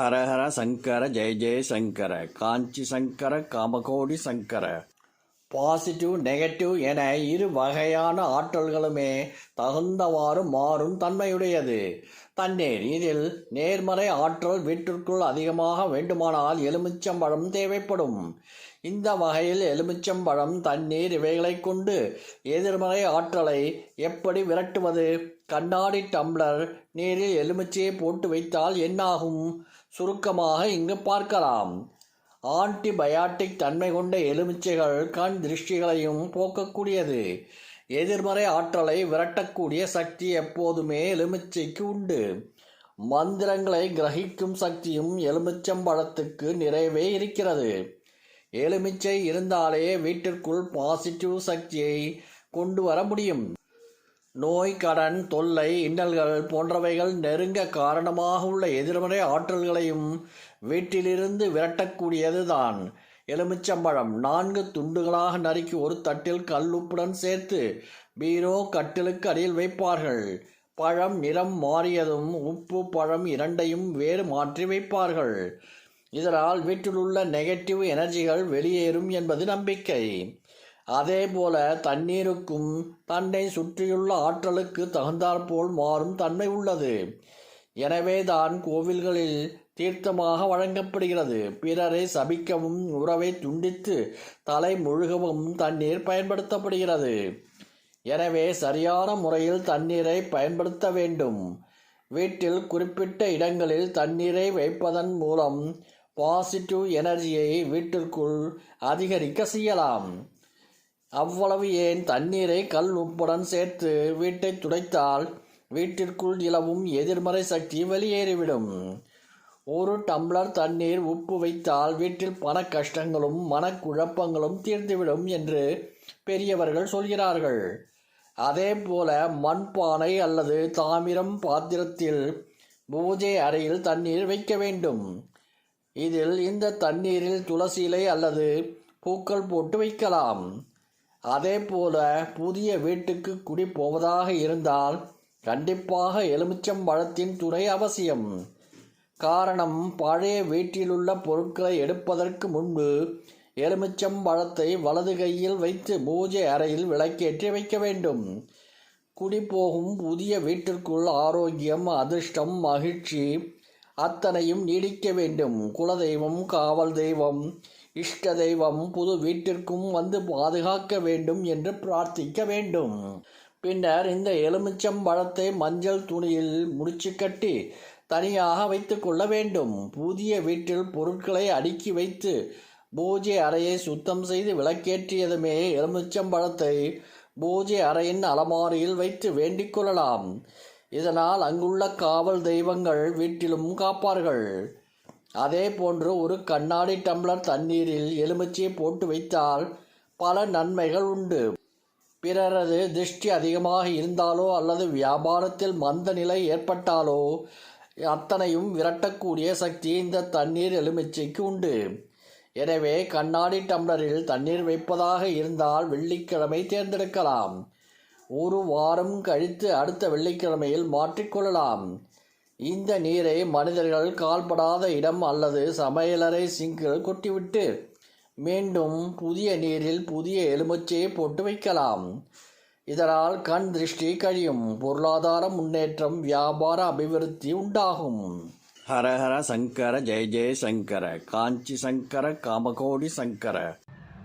ஹரஹர சங்கர ஜெய ஜெய Shankara Kanchi Shankara Kamakoti Shankara. Positive negative என இரு வகையான ஆற்றல்களுமே தகுந்தவாறு மாறும் தன்மையுடையது. தண்ணீர் இதில் நேர்மறை ஆற்றல் வீட்டிற்குள் அதிகமாக வேண்டுமானால் எலுமிச்சம்பழம் தேவைப்படும். இந்த வகையில் எலுமிச்சம்பழம் தண்ணீர் இவைகளை கொண்டு எதிர்மறை ஆற்றலை எப்படி விரட்டுவது? கண்ணாடி டம்ளர் நீரில் எலுமிச்சையை போட்டு வைத்தால் என்னாகும்? சுருக்கமாக இங்கு பார்க்கலாம். ஆன்டிபயாட்டிக் தன்மை கொண்ட எலுமிச்சைகள் கண் திருஷ்டிகளையும் போக்கக்கூடியது. எதிர்மறை ஆற்றலை விரட்டக்கூடிய சக்தி எப்போதுமே எலுமிச்சைக்கு உண்டு. மந்திரங்களை கிரகிக்கும் சக்தியும் எலுமிச்சம்பழத்துக்கு நிறைவே இருக்கிறது. எலுமிச்சை இருந்தாலே வீட்டிற்குள் பாசிட்டிவ் சக்தியை கொண்டு வர முடியும். நோய் கடன் தொல்லை இன்னல்கள் போன்றவைகள் நெருங்க காரணமாக உள்ள எதிர்மறை ஆற்றல்களையும் வீட்டிலிருந்து விரட்டக்கூடியது தான் எலுமிச்சம்பழம் நான்கு துண்டுகளாக நறுக்கி ஒரு தட்டில் கல்லுப்புடன் சேர்த்து பீரோ கட்டிலுக்கு அடியில் வைப்பார்கள். பழம் நிறம் மாறியதும் உப்பு பழம் இரண்டையும் வேறு மாற்றி வைப்பார்கள். இதனால் வீட்டிலுள்ள நெகட்டிவ் எனர்ஜிகள் வெளியேறும் என்பது நம்பிக்கை. அதேபோல தண்ணீருக்கும் தன்னை சுற்றியுள்ள ஆற்றலுக்கு தகுந்தாற்போல் மாறும் தன்மை உள்ளது. எனவேதான் கோவில்களில் தீர்த்தமாக வழங்கப்படுகிறது. பிறரை சபிக்கவும் உறவை துண்டித்து தலை முழுகவும் தண்ணீர் பயன்படுத்தப்படுகிறது. எனவே சரியான முறையில் தண்ணீரை பயன்படுத்த வேண்டும். வீட்டில் குறிப்பிட்ட இடங்களில் தண்ணீரை வைப்பதன் மூலம் பாசிட்டிவ் எனர்ஜியை வீட்டிற்குள் அதிகரிக்க செய்யலாம். அவ்வளவு ஏன் தண்ணீரை கல் உப்புடன் சேர்த்து வீட்டை துடைத்தால் வீட்டிற்குள் நிலவும் எதிர்மறை சக்தி வெளியேறிவிடும். ஒரு டம்ளர் தண்ணீர் உப்பு வைத்தால் வீட்டில் பண கஷ்டங்களும் மனக்குழப்பங்களும் தீர்ந்துவிடும் என்று பெரியவர்கள் சொல்கிறார்கள். அதே போல மண்பானை அல்லது தாமிரம் பாத்திரத்தில் பூஜை அறையில் தண்ணீர் வைக்க வேண்டும். இதில் இந்த தண்ணீரில் துளசி இலை அல்லது பூக்கள் போட்டு வைக்கலாம். அதே போல புதிய வீட்டுக்கு குடி போவதாக இருந்தால் கண்டிப்பாக எலுமிச்சம் பழத்தின் துணை அவசியம். காரணம் பழைய வீட்டிலுள்ள பொருட்களை எடுப்பதற்கு முன்பு எலுமிச்சம் பழத்தை வலது கையில் வைத்து பூஜை அறையில் விளக்கேற்றி வைக்க வேண்டும். குடிபோகும் புதிய வீட்டிற்குள் ஆரோக்கியம் அதிர்ஷ்டம் மகிழ்ச்சி அத்தனையும் நீடிக்க வேண்டும். குலதெய்வம் காவல் தெய்வம் இஷ்ட தெய்வம் புது வீட்டிற்கும் வந்து பாதுகாக்க வேண்டும் என்று பிரார்த்திக்க வேண்டும். பின்னர் இந்த எலுமிச்சம் பழத்தை மஞ்சள் துணியில் முடிச்சு கட்டி தனியாக வைத்து கொள்ள வேண்டும். புதிய வீட்டில் பொருட்களை அடுக்கி வைத்து பூஜை அறையை சுத்தம் செய்து விளக்கேற்றியதுமே எலுமிச்சம்பழத்தை பூஜை அறையின் அலமாரியில் வைத்து வேண்டிக் கொள்ளலாம். இதனால் அங்குள்ள காவல் தெய்வங்கள் வீட்டிலும் காப்பார்கள். அதே போன்று ஒரு கண்ணாடி டம்ளர் தண்ணீரில் எலுமிச்சையை போட்டு வைத்தால் பல நன்மைகள் உண்டு. பிறரது திருஷ்டி அதிகமாக இருந்தாலோ அல்லது வியாபாரத்தில் மந்த நிலை ஏற்பட்டாலோ அத்தனையும் விரட்டக்கூடிய சக்தி இந்த தண்ணீர் எலுமிச்சைக்கு உண்டு. எனவே கண்ணாடி டம்ளரில் தண்ணீர் வைப்பதாக இருந்தால் வெள்ளிக்கிழமை தேர்ந்தெடுக்கலாம். ஒரு வாரம் கழித்து அடுத்த வெள்ளிக்கிழமையில் மாற்றிக்கொள்ளலாம். இந்த நீரை மனிதர்கள் கால்படாத இடம் அல்லது சமையலறை சிங்கில் கொட்டிவிட்டு மீண்டும் புதிய நீரில் புதிய எலுமிச்சையை போட்டு வைக்கலாம். இதனால் கண் திருஷ்டி கழியும். பொருளாதார முன்னேற்றம் வியாபார அபிவிருத்தி உண்டாகும். ஹரஹர சங்கர ஜெய ஜெய சங்கர காஞ்சி சங்கர காமகோடி சங்கர.